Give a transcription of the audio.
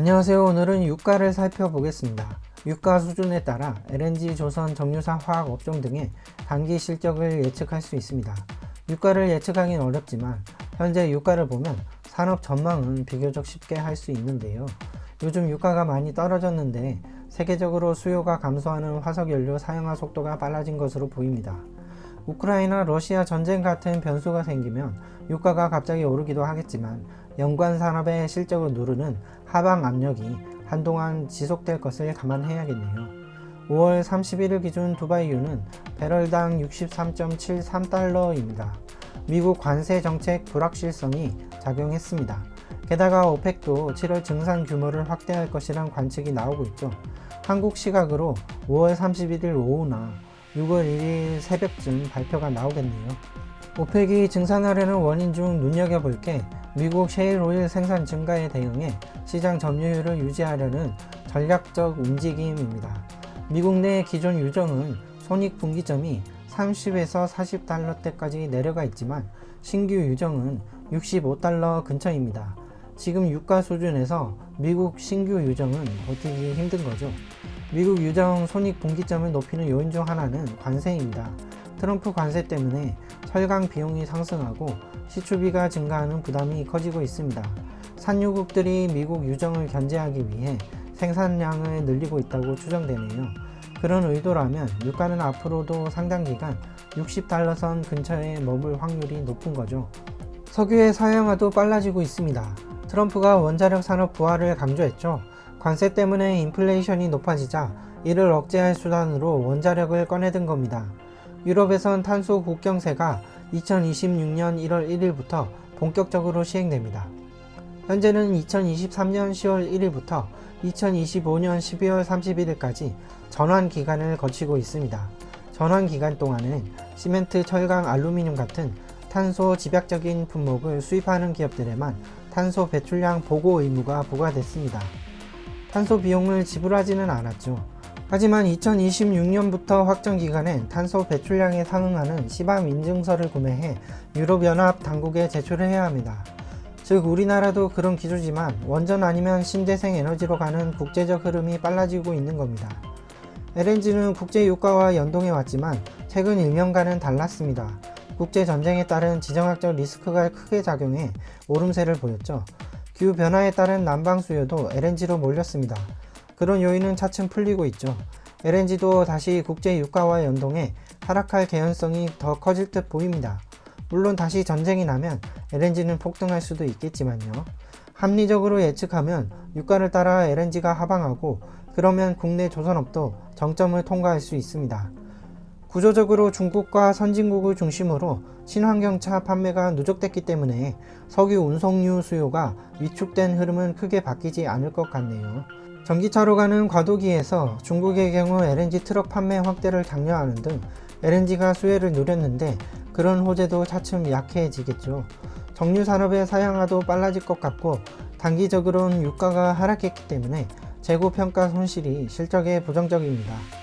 안녕하세요. 오늘은 유가를 살펴보겠습니다. 유가 수준에 따라 LNG, 조선, 정유사, 화학 업종 등의 단기 실적을 예측할 수 있습니다. 유가를 예측하기는 어렵지만 현재 유가를 보면 산업 전망은 비교적 쉽게 할 수 있는데요. 요즘 유가가 많이 떨어졌는데 세계적으로 수요가 감소하는 화석연료 사용화 속도가 빨라진 것으로 보입니다. 우크라이나 러시아 전쟁 같은 변수가 생기면 유가가 갑자기 오르기도 하겠지만 연관 산업의 실적을 누르는 하방 압력이 한동안 지속될 것을 감안해야겠네요. 5월 31일 기준 두바이유는 배럴당 63.73달러입니다. 미국 관세 정책 불확실성이 작용했습니다. 게다가 오펙도 7월 증산 규모를 확대할 것이란 관측이 나오고 있죠. 한국 시각으로 5월 31일 오후나 6월 1일 새벽쯤 발표가 나오겠네요. 오펙이 증산하려는 원인 중 눈여겨볼 게 미국 셰일 오일 생산 증가에 대응해 시장 점유율을 유지하려는 전략적 움직임입니다. 미국 내 기존 유정은 손익 분기점이 30에서 40달러대까지 내려가 있지만 신규 유정은 65달러 근처입니다. 지금 유가 수준에서 미국 신규 유정은 버티기 힘든 거죠. 미국 유정 손익 분기점을 높이는 요인 중 하나는 관세입니다. 트럼프 관세 때문에 철강 비용이 상승하고 시추비가 증가하는 부담이 커지고 있습니다. 산유국들이 미국 유정을 견제하기 위해 생산량을 늘리고 있다고 추정되네요. 그런 의도라면 유가는 앞으로도 상당 기간 60달러 선 근처에 머물 확률이 높은 거죠. 석유의 사양화도 빨라지고 있습니다. 트럼프가 원자력 산업 부활을 강조했죠. 관세 때문에 인플레이션이 높아지자 이를 억제할 수단으로 원자력을 꺼내든 겁니다. 유럽에선 탄소 국경세가 2026년 1월 1일부터 본격적으로 시행됩니다. 현재는 2023년 10월 1일부터 2025년 12월 31일까지 전환 기간을 거치고 있습니다. 전환 기간 동안은 시멘트, 철강, 알루미늄 같은 탄소 집약적인 품목을 수입하는 기업들에만 탄소 배출량 보고 의무가 부과됐습니다. 탄소 비용을 지불하지는 않았죠. 하지만 2026년부터 확정 기간엔 탄소 배출량에 상응하는 시밤 인증서를 구매해 유럽연합 당국에 제출해야 합니다. 즉 우리나라도 그런 기조지만 원전 아니면 신재생 에너지로 가는 국제적 흐름이 빨라지고 있는 겁니다. LNG는 국제 유가와 연동해 왔지만 최근 1년간은 달랐습니다. 국제 전쟁에 따른 지정학적 리스크가 크게 작용해 오름세를 보였죠. 기후 변화에 따른 난방 수요도 LNG로 몰렸습니다. 그런 요인은 차츰 풀리고 있죠. LNG도 다시 국제 유가와 연동해 하락할 개연성이 더 커질 듯 보입니다. 물론 다시 전쟁이 나면 LNG는 폭등할 수도 있겠지만요. 합리적으로 예측하면 유가를 따라 LNG가 하방하고 그러면 국내 조선업도 정점을 통과할 수 있습니다. 구조적으로 중국과 선진국을 중심으로 친환경차 판매가 누적됐기 때문에 석유 운송유 수요가 위축된 흐름은 크게 바뀌지 않을 것 같네요. 전기차로 가는 과도기에서 중국의 경우 LNG 트럭 판매 확대를 장려하는 등 LNG가 수혜를 누렸는데 그런 호재도 차츰 약해지겠죠. 정유 산업의 사양화도 빨라질 것 같고 단기적으로는 유가가 하락했기 때문에 재고 평가 손실이 실적에 부정적입니다.